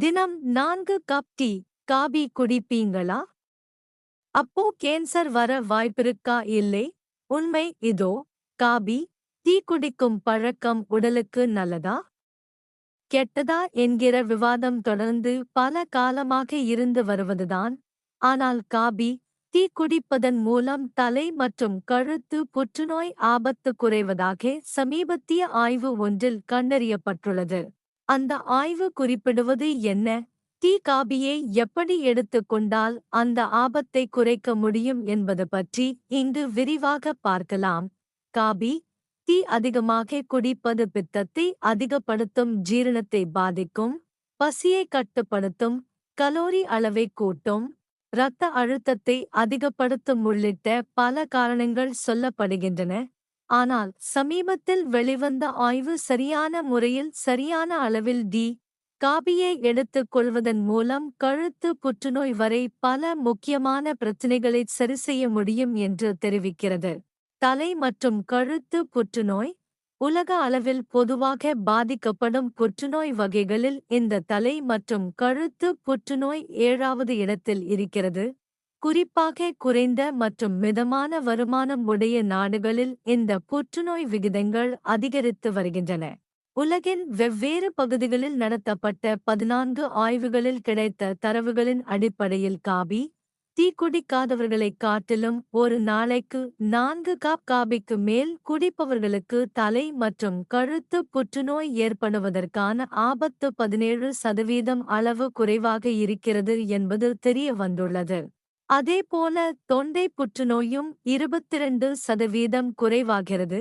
தினம் நான்கு cup tea coffee குடிப்பீங்களா? அப்போ கேன்சர் வர வாய்ப்பிருக்கா இல்லை? உண்மை இதோ காபி டீ குடிக்கும் பழக்கம் உடலுக்கு நல்லதா? கெட்டதா என்கிற விவாதம் தொடர்ந்து பல காலமாக இருந்து வருவதுதான். ஆனால் காபி டீ குடிப்பதன் மூலம் தலை மற்றும் கழுத்து புற்றுநோய் ஆபத்து குறைவதாக சமீபத்திய ஆய்வு ஒன்றில் கண்டறியப்பட்டுள்ளது. அந்த ஆய்வு குறிப்பிடுவது என்ன? டீ காபியை எப்படி எடுத்துக்கொண்டால் அந்த ஆபத்தை குறைக்க முடியும் என்பது பற்றி இன்று விரிவாக பார்க்கலாம். காபி டீ அதிகமாக குடிப்பது பித்தத்தை அதிகப்படுத்தும் ஜீரணத்தை பாதிக்கும் பசியை கட்டுப்படுத்தும் கலோரி அளவை கூட்டும் இரத்த அழுத்தத்தை அதிகப்படுத்தும் உள்ளிட்ட பல காரணங்கள் சொல்லப்படுகின்றன. ஆனால் சமீபத்தில் வெளிவந்த ஆய்வு சரியான முறையில் சரியான அளவில் டி. காபியை எடுத்துக் கொள்வதன் மூலம் கழுத்து புற்றுநோய் வரை பல முக்கியமான பிரச்சினைகளை சரிசெய்ய முடியும் என்று தெரிவிக்கிறது. தலை மற்றும் கழுத்து புற்றுநோய் உலக அளவில் பொதுவாக பாதிக்கப்படும் புற்றுநோய் வகைகளில் இந்த தலை மற்றும் கழுத்து புற்றுநோய் ஏழாவது இடத்தில் இருக்கிறது. குறிப்பாக குறைந்த மற்றும் மிதமான வருமானம் உடைய நாடுகளில் இந்த புற்றுநோய் விகிதங்கள் அதிகரித்து வருகின்றன. உலகின் வெவ்வேறு பகுதிகளில் நடத்தப்பட்ட பதினான்கு ஆய்வுகளில் கிடைத்த தரவுகளின் அடிப்படையில் காபி டீ குடிக்காதவர்களைக் காட்டிலும் ஒரு நாளைக்கு நான்கு காப் காபிக்கு மேல் குடிப்பவர்களுக்கு தலை மற்றும் கழுத்து புற்றுநோய் ஏற்படுவதற்கான ஆபத்து பதினேழு சதவீதம் அளவு குறைவாக இருக்கிறது என்பது தெரிய வந்துள்ளது அதேபோல தொண்டை புற்றுநோயும் இருபத்திரண்டு சதவீதம் குறைவாகிறது.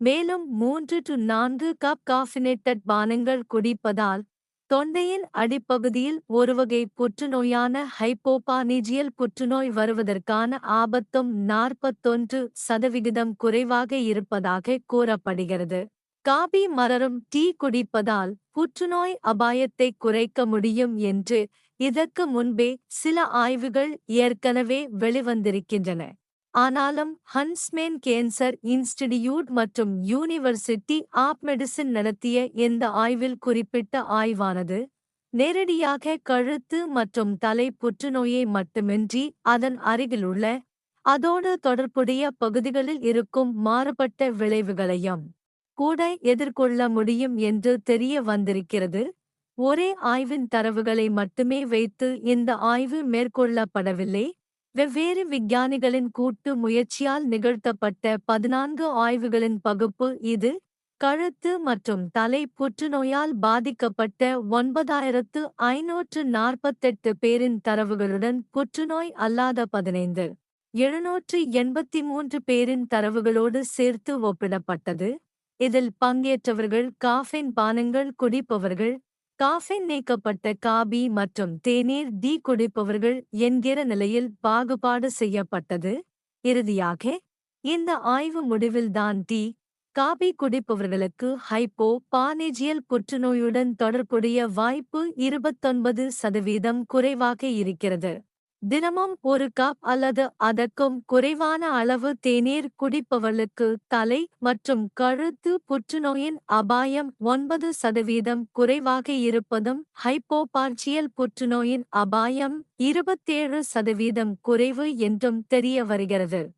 மேலும் மூன்று டு நான்கு கப் காஃபினேட்டட் பானங்கள் குடிப்பதால் தொண்டையின் அடிப்பகுதியில் ஒருவகை புற்றுநோயான ஹைப்போபானிஜியல் புற்றுநோய் வருவதற்கான ஆபத்தும் நாற்பத்தொன்று சதவிகிதம் குறைவாக இருப்பதாக கூறப்படுகிறது. காபி மலரும் டீ குடிப்பதால் புற்றுநோய் அபாயத்தை குறைக்க முடியும் என்று இதற்கு முன்பே சில ஆய்வுகள் ஏற்கனவே வெளிவந்திருக்கின்றன. ஆனாலும் ஹன்ஸ்மேன் கேன்சர் இன்ஸ்டிடியூட் மற்றும் யூனிவர்சிட்டி ஆப் மெடிசின் நடத்திய இந்த ஆய்வில் குறிப்பிட்ட ஆய்வானது நேரடியாக கழுத்து மற்றும் தலை புற்றுநோயை மட்டுமின்றி அதன் அருகிலுள்ள அதோடு தொடர்புடைய பகுதிகளில் இருக்கும் மாறுபட்ட விளைவுகளையும் கூட எதிர்கொள்ள முடியும் என்று தெரிய வந்திருக்கிறது. ஒரே ஆய்வின் தரவுகளை மட்டுமே வைத்து இந்த ஆய்வு மேற்கொள்ளப்படவில்லை. வெவ்வேறு விஞ்ஞானிகளின் கூட்டு முயற்சியால் நிகழ்த்தப்பட்ட பதினான்கு ஆய்வுகளின் பகுப்பு இது. கழுத்து மற்றும் தலை புற்றுநோயால் பாதிக்கப்பட்ட ஒன்பதாயிரத்து ஐநூற்று நாற்பத்தெட்டு பேரின் தரவுகளுடன் புற்றுநோய் அல்லாத பதினைந்து எழுநூற்று எண்பத்தி மூன்று பேரின் தரவுகளோடு சேர்த்து ஒப்பிடப்பட்டது. இதில் பங்கேற்றவர்கள் காஃபின் பானங்கள் குடிப்பவர்கள் காஃபின் நீக்கப்பட்ட காபி மற்றும் தேநீர் டீ குடிப்பவர்கள் என்கிற நிலையில் பாகுபாடு செய்யப்பட்டது. இறுதியாக இந்த ஆய்வு முடிவில்தான் டீ காபி குடிப்பவர்களுக்கு ஹைப்போ பானேஜியல் புற்றுநோயுடன் தொடர்புடைய வாய்ப்பு இருபத்தொன்பது சதவீதம் குறைவாக இருக்கிறது. தினமும் ஒரு கப் அல்லது அதற்கும் குறைவான அளவு தேநீர் குடிப்பவர்களுக்கு தலை மற்றும் கழுத்து புற்றுநோயின் அபாயம் ஒன்பது சதவீதம் குறைவாக இருப்பதும் ஹைப்போபார்ச்சியல் புற்றுநோயின் அபாயம் இருபத்தேழு சதவீதம் குறைவு என்றும் தெரிய வருகிறது.